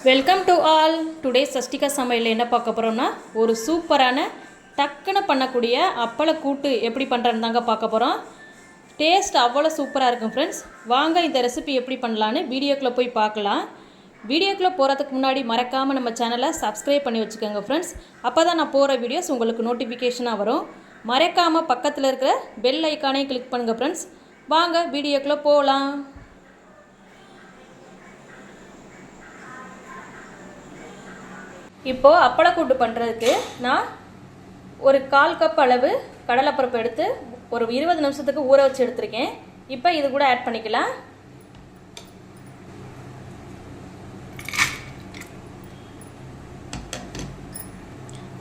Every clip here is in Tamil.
Welcome to all today Sashtika சமையலில் என்ன பார்க்க போகிறோம்னா ஒரு சூப்பரான டக்குன்னு பண்ணக்கூடிய அப்பள கூட்டு எப்படி பண்ணுறேன்னு தாங்க பார்க்க போகிறோம் டேஸ்ட் அவ்வளோ சூப்பராக இருக்கும் ஃப்ரெண்ட்ஸ் வாங்க இந்த ரெசிபி எப்படி பண்ணலான்னு வீடியோக்குள்ளே போய் பார்க்கலாம். வீடியோக்குள்ளே போகிறதுக்கு முன்னாடி மறக்காமல் நம்ம சேனலை சப்ஸ்கிரைப் பண்ணி வச்சுக்கோங்க ஃப்ரெண்ட்ஸ் அப்போ தான் நான் போகிற வீடியோஸ் உங்களுக்கு நோட்டிஃபிகேஷனாக வரும். மறக்காமல் பக்கத்தில் இருக்கிற பெல் ஐக்கானே கிளிக் பண்ணுங்கள் ஃப்ரெண்ட்ஸ் வாங்க வீடியோக்குள்ளே போகலாம் இப்போது அப்பளக்கூட்டு பண்ணுறதுக்கு நான் ஒரு கால் கப் அளவு கடலைப்பருப்பு எடுத்து ஒரு இருபது நிமிஷத்துக்கு ஊற வச்சு எடுத்திருக்கேன். இப்போ இது கூட ஆட் பண்ணிக்கலாம்.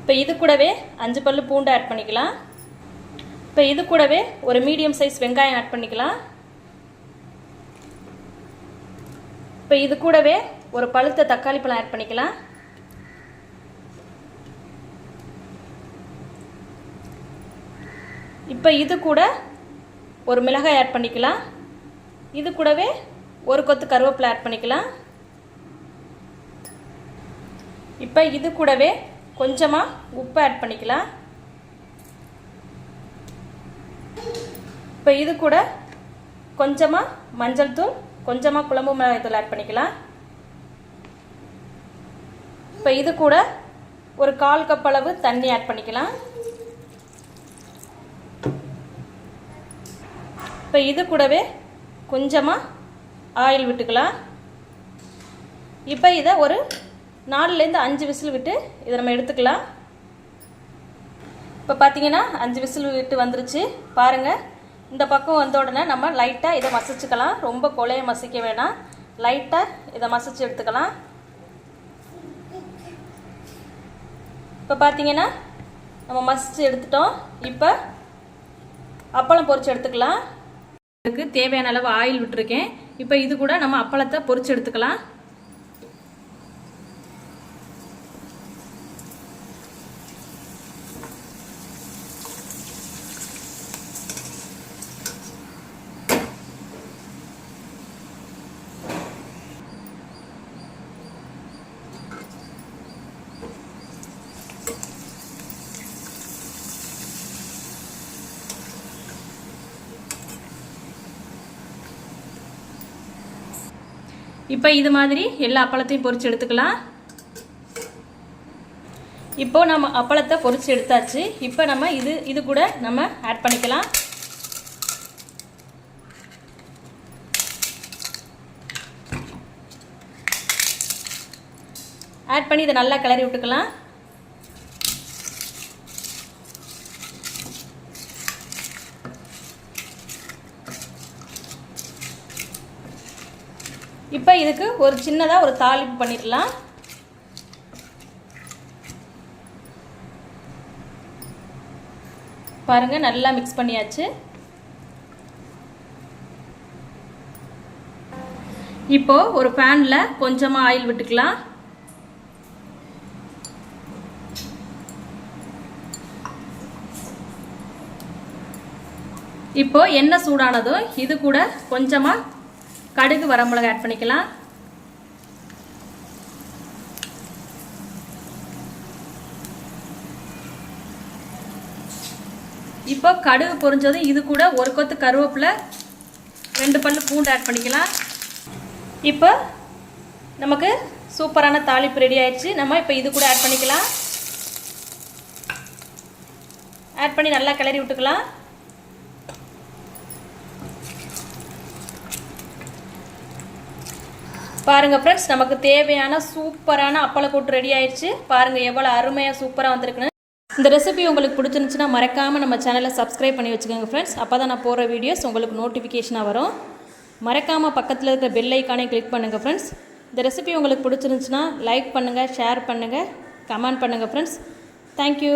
இப்போ இது கூடவே அஞ்சு பல்லு பூண்டு ஆட் பண்ணிக்கலாம். இப்போ இது கூடவே ஒரு மீடியம் சைஸ் வெங்காயம் ஆட் பண்ணிக்கலாம். இப்போ இது கூடவே ஒரு பழுத்த தக்காளி பழம் ஆட் பண்ணிக்கலாம். இப்போ இது கூட ஒரு மிளகாய் ஆட் பண்ணிக்கலாம். இது கூடவே ஒரு கொத்து கருவேப்பிலை ஆட் பண்ணிக்கலாம். இப்போ இது கூடவே கொஞ்சமாக உப்பு ஆட் பண்ணிக்கலாம். இப்போ இது கூட கொஞ்சமாக மஞ்சள் தூள் கொஞ்சமாக குழம்பு மிளகாய் தூள் ஆட் பண்ணிக்கலாம். இப்போ இது கூட ஒரு கால் கப் அளவு தண்ணி ஆட் பண்ணிக்கலாம். இப்போ இது கூடவே கொஞ்சமாக ஆயில் விட்டுக்கலாம். இப்போ இதை ஒரு நாலுலேருந்து அஞ்சு விசில் விட்டு இதை நம்ம எடுத்துக்கலாம். இப்போ பார்த்தீங்கன்னா அஞ்சு விசில் விட்டு வந்துருச்சு. பாருங்கள் இந்த பக்கம் வந்த உடனே நம்ம லைட்டாக இதை மசிச்சுக்கலாம். ரொம்ப கொலையை மசிக்க வேணாம். லைட்டாக இதை மசிச்சு எடுத்துக்கலாம். இப்போ பார்த்தீங்கன்னா நம்ம மசிச்சு எடுத்துட்டோம். இப்போ அப்பளம் பொறிச்சு எடுத்துக்கலாம். இதுக்கு தேவையான அளவு ஆயில் விட்டுருக்கேன். இப்போ இது கூட நம்ம அப்பளத்தை பொறிச்சு எடுத்துக்கலாம். இப்போ இது மாதிரி எல்லா அப்பளத்தையும் பொறிச்சு எடுத்துக்கலாம். இப்போ நம்ம அப்பளத்தை பொறிச்சு எடுத்தாச்சு. இப்போ நம்ம இது இது கூட நம்ம ஆட் பண்ணிக்கலாம். ஆட் பண்ணி இதை நல்லா கிளறி விட்டுக்கலாம். இப்போ இதுக்கு ஒரு சின்னதாக ஒரு தாளிப்பு பண்ணிடலாம் பாருங்க நல்லா மிக்ஸ் பண்ணியாச்சு. இப்போ ஒரு பேனில் கொஞ்சமாக ஆயில் விட்டுக்கலாம். இப்போ எண்ணெய் சூடானதும் இது கூட கொஞ்சமாக கடுகு வரமிளகா ஆட் பண்ணிக்கலாம். இப்போ கடுகு பொரிஞ்சதும் இது கூட ஒரு கொத்து கருவேப்பிலை ரெண்டு பல்லு பூண்டு ஆட் பண்ணிக்கலாம். இப்போ நமக்கு சூப்பரான தாளிப்பு ரெடி ஆயிடுச்சு. நம்ம இப்போ இது கூட ஆட் பண்ணிக்கலாம். ஆட் பண்ணி நல்லா கிளறி விட்டுக்கலாம். பாருங்கள் ஃப்ரெண்ட்ஸ் நமக்கு தேவையான சூப்பரான அப்பளக்கூட்டு ரெடி ஆயிடுச்சு. பாருங்கள் எவ்வளோ அருமையாக சூப்பராக வந்திருக்குன்னு. இந்த ரெசிபி உங்களுக்கு பிடிச்சிருந்துச்சுன்னா மறக்காமல் நம்ம சேனலை சப்ஸ்கிரைப் பண்ணி வச்சுக்கோங்க ஃப்ரெண்ட்ஸ் அப்போ தான் நான் போகிற வீடியோஸ் உங்களுக்கு நோட்டிஃபிகேஷனாக வரும். மறக்காமல் பக்கத்தில் இருக்கிற பெல் ஐக்கானே கிளிக் பண்ணுங்கள் ஃப்ரெண்ட்ஸ் இந்த ரெசிபி உங்களுக்கு பிடிச்சிருந்துச்சுன்னா லைக் பண்ணுங்கள் ஷேர் பண்ணுங்கள் கமெண்ட் பண்ணுங்கள் ஃப்ரெண்ட்ஸ் தேங்க்யூ